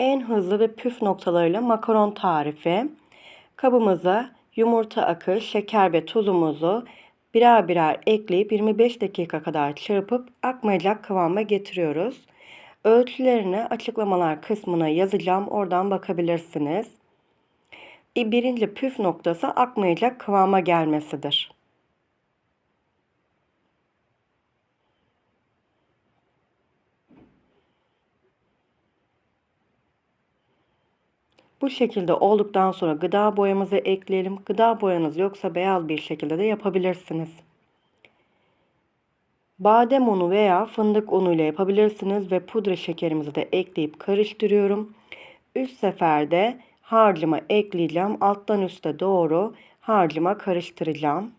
En hızlı ve püf noktalarıyla makaron tarifi. Kabımıza yumurta akı, şeker ve tuzumuzu birer birer ekleyip 25 dakika kadar çırpıp akmayacak kıvama getiriyoruz. Ölçülerini açıklamalar kısmına yazacağım. Oradan bakabilirsiniz. Birinci püf noktası akmayacak kıvama gelmesidir. Bu şekilde olduktan sonra gıda boyamızı ekleyelim. Gıda boyanız yoksa beyaz bir şekilde de yapabilirsiniz. Badem unu veya fındık unu ile yapabilirsiniz ve pudra şekerimizi de ekleyip karıştırıyorum. Üst seferde harcıma ekleyeceğim. Alttan üste doğru harcıma karıştıracağım.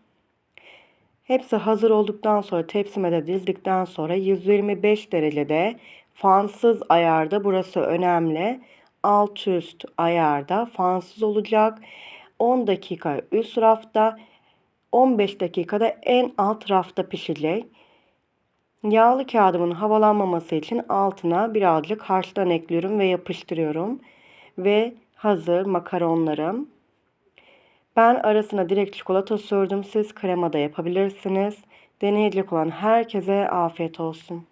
Hepsi hazır olduktan sonra tepsime de dizdikten sonra 125 derecede fansız ayarda burası önemli. Alt üst ayarda fansız olacak. 10 dakika üst rafta 15 dakikada en alt rafta pişecek. Yağlı kağıdımın havalanmaması için altına birazcık harçtan ekliyorum ve yapıştırıyorum. Ve hazır makaronlarım. Ben arasına direkt çikolata sürdüm. Siz krema da yapabilirsiniz. Deneyecek olan herkese afiyet olsun.